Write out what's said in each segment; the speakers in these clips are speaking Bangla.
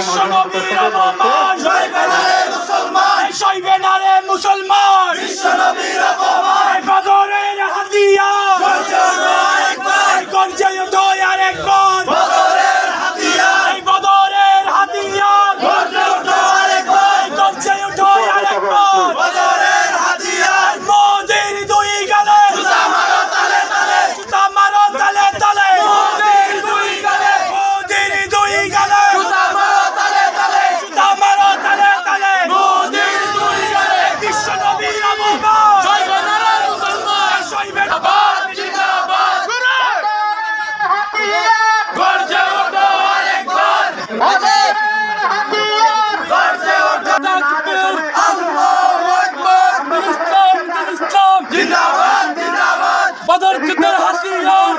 বিশ্বনবী আমার বদরচুতের হাতিয়ার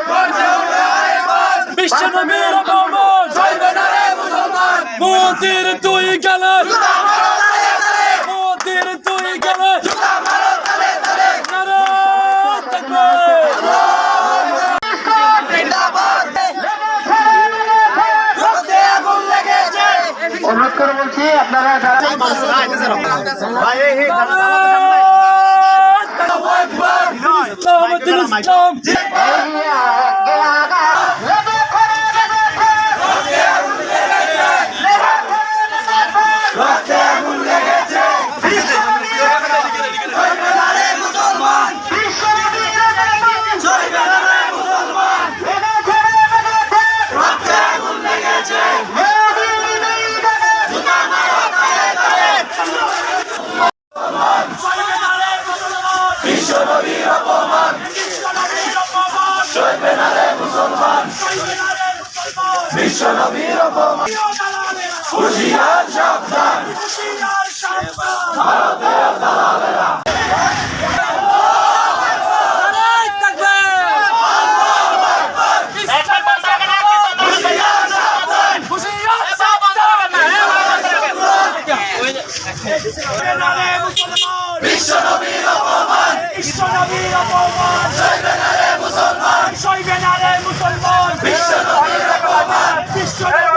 বিশ্ব নবীর মোহাম্মদ মোদির ইসলাম বিশ্ব নবীর হুশিয়ার সাবধান। ভারতের দালালেরা বিশ্ব নবীর অপমান। বিশ্ব Shut up!